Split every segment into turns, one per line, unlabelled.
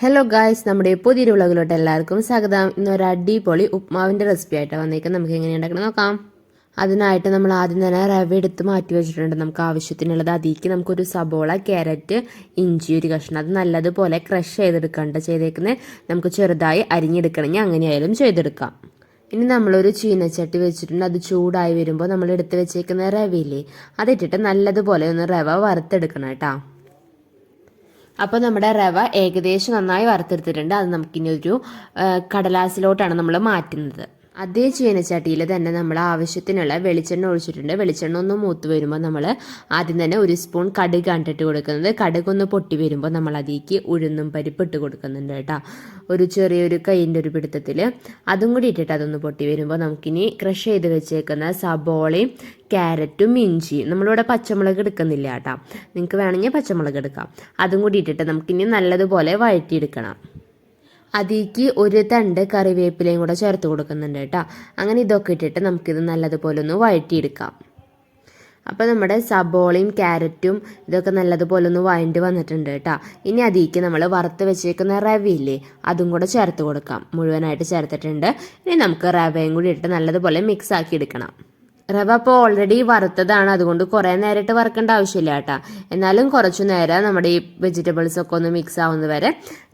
Hello guys നമ്മുടെ പുതിയൊരു വിളകിലോട്ട് എല്ലാവർക്കും സ്വാഗതം. ഇന്ന് ഒരു അടിപൊളി ഉപ്മാവിന്റെ റെസിപ്പി ആയിട്ട് വന്നേക്കാം നമുക്ക് എങ്ങനെ ഉണ്ടാക്കണം നോക്കാം. അതിനായിട്ട് നമ്മൾ ആദ്യം തന്നെ റവ എടുത്ത് മാറ്റി വെച്ചിട്ടുണ്ട്. നമുക്ക് ആവശ്യത്തിനുള്ളത് അതിലേക്ക് നമുക്കൊരു സബോള ക്യാരറ്റ് ഇഞ്ചി ഒരു കഷ്ണം. അത് നല്ലതുപോലെ ക്രഷ് ചെയ്തെടുക്കേണ്ട. ചെയ്തേക്കുന്നത് നമുക്ക് ചെറുതായി അരിഞ്ഞെടുക്കണമെങ്കിൽ അങ്ങനെയായാലും ചെയ്തെടുക്കാം. ഇനി നമ്മളൊരു ചീനച്ചട്ടി വെച്ചിട്ടുണ്ട്. അത് ചൂടായി വരുമ്പോൾ നമ്മൾ എടുത്ത് വെച്ചേക്കുന്ന റവയില്ലേ അതിട്ടിട്ട് നല്ലതുപോലെ ഒന്ന് റവ വറുത്തെടുക്കണം കേട്ടോ. അപ്പോൾ നമ്മുടെ റവ ഏകദേശം നന്നായി വറുത്തെടുത്തിട്ടുണ്ട്. അത് നമുക്കിനി ഒരു കടലാസിലോട്ടാണ് നമ്മൾ മാറ്റുന്നത്. അതേ ചീനച്ചട്ടിയിൽ തന്നെ നമ്മൾ ആവശ്യത്തിനുള്ള വെളിച്ചെണ്ണ ഒഴിച്ചിട്ടുണ്ട്. വെളിച്ചെണ്ണ ഒന്ന് മൂത്ത് വരുമ്പോൾ നമ്മൾ ആദ്യം തന്നെ ഒരു സ്പൂൺ കടുക് കണ്ടിട്ട് കൊടുക്കുന്നത്. കടുക് ഒന്ന് പൊട്ടി വരുമ്പോൾ നമ്മൾ അതിലേക്ക് ഉഴുന്നും പരിപ്പ് ഇട്ട് കൊടുക്കുന്നുണ്ട് കേട്ടോ. ഒരു ചെറിയൊരു കൈന്റെ ഒരു പിടുത്തത്തിൽ അതും കൂടി ഇട്ടിട്ട് അതൊന്ന് പൊട്ടി വരുമ്പോൾ നമുക്കിനി ക്രഷ് ചെയ്ത് വെച്ചേക്കുന്ന സബോളയും ക്യാരറ്റും ഇഞ്ചിയും നമ്മളിവിടെ പച്ചമുളക് എടുക്കുന്നില്ല കേട്ടോ. നിങ്ങൾക്ക് വേണമെങ്കിൽ പച്ചമുളക് എടുക്കാം. അതും കൂടി ഇട്ടിട്ട് നമുക്കിനി നല്ലതുപോലെ വഴറ്റിയെടുക്കണം. അതിലേക്ക് ഒരു തണ്ട് കറിവേപ്പിലയും കൂടെ ചേർത്ത് കൊടുക്കുന്നുണ്ട് കേട്ടോ. അങ്ങനെ ഇതൊക്കെ ഇട്ടിട്ട് നമുക്കിത് നല്ലതുപോലെ ഒന്ന് വഴറ്റിയെടുക്കാം. അപ്പോൾ നമ്മുടെ സബോളയും ക്യാരറ്റും ഇതൊക്കെ നല്ലതുപോലെ ഒന്ന് വഴണ്ടി വന്നിട്ടുണ്ട് കേട്ടോ. ഇനി അതിലേക്ക് നമ്മൾ വറുത്ത് വെച്ചേക്കുന്ന റവയില്ലേ അതും കൂടെ ചേർത്ത് കൊടുക്കാം. മുഴുവനായിട്ട് ചേർത്തിട്ടുണ്ട്. ഇനി നമുക്ക് റവയും കൂടി ഇട്ട് നല്ലതുപോലെ മിക്സ് ആക്കി എടുക്കണം. റവ അപ്പോൾ ഓൾറെഡി വറുത്തതാണ്. അതുകൊണ്ട് കുറേ നേരിട്ട് വറുക്കേണ്ട ആവശ്യമില്ല കേട്ടോ. എന്നാലും കുറച്ചു നേരം നമ്മുടെ ഈ വെജിറ്റബിൾസ് ഒക്കെ ഒന്ന് മിക്സ് ആവുന്ന വരെ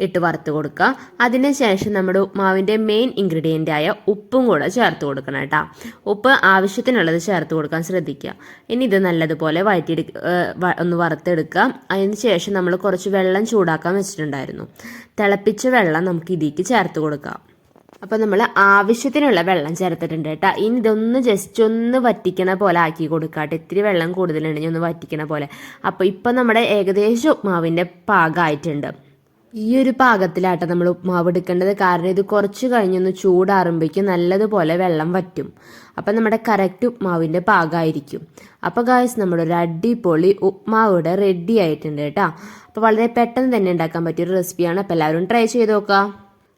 ഇട്ട് വറുത്ത് കൊടുക്കുക. അതിനുശേഷം നമ്മുടെ ഉപ്മാവിന്റെ മെയിൻ ഇൻഗ്രീഡിയന്റ് ആയ ഉപ്പും കൂടെ ചേർത്ത് കൊടുക്കണം കേട്ടോ. ഉപ്പ് ആവശ്യത്തിനുള്ളത് ചേർത്ത് കൊടുക്കാൻ ശ്രദ്ധിക്കുക. ഇനി ഇത് നല്ലതുപോലെ വഴറ്റിയെടു ഒന്ന് വറുത്തെടുക്കുക. അതിന് ശേഷം നമ്മൾ കുറച്ച് വെള്ളം ചൂടാക്കാൻ വെച്ചിട്ടുണ്ടായിരുന്നു. തിളപ്പിച്ച വെള്ളം നമുക്ക് ഇതിലേക്ക് ചേർത്ത് കൊടുക്കാം. അപ്പോൾ നമ്മൾ ആവശ്യത്തിനുള്ള വെള്ളം ചേർത്തിട്ടുണ്ട് കേട്ടോ. ഇനി ഇതൊന്ന് ജസ്റ്റ് ഒന്ന് വറ്റിക്കണ പോലെ ആക്കി കൊടുക്കാട്ടെ ഇത്തിരി വെള്ളം കൂടുതലുണ്ടെങ്കിൽ ഒന്ന് വറ്റിക്കണ പോലെ. അപ്പോൾ ഇപ്പം നമ്മുടെ ഏകദേശം ഉപ്മാവിന്റെ പാകമായിട്ടുണ്ട് ഈ ഒരു പാകത്തിലാട്ടോ നമ്മൾ ഉപ്മാവ് എടുക്കേണ്ടത്. കാരണം ഇത് കുറച്ച് കഴിഞ്ഞൊന്ന് ചൂടാറുമ്പോഴേക്കും നല്ലതുപോലെ വെള്ളം വറ്റും. അപ്പം നമ്മുടെ കറക്റ്റ് ഉപ്മാവിന്റെ പാകമായിരിക്കും അപ്പോൾ ഗായ്സ് നമ്മുടെ ഒരു അടിപൊളി ഉപ്മാവ് ഇവിടെ റെഡി ആയിട്ടുണ്ട് കേട്ടോ. അപ്പോൾ വളരെ പെട്ടെന്ന് തന്നെ ഉണ്ടാക്കാൻ പറ്റിയൊരു റെസിപ്പിയാണ് അപ്പോൾ എല്ലാവരും ട്രൈ ചെയ്ത് നോക്കാം.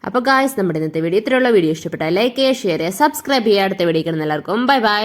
അപ്പോൾ ഗായ്സ് നമ്മുടെ ഇന്നത്തെ വീഡിയോ ഇത്രയുള്ള വീഡിയോ ഇഷ്ടപ്പെട്ടാൽ ലൈക്ക് ചെയ്യുക ഷെയർ ചെയ്യുക സബ്സ്ക്രൈബ് ചെയ്യുക. അടുത്ത വീഡിയോ കാണുന്ന എല്ലാവർക്കും ബൈ ബൈ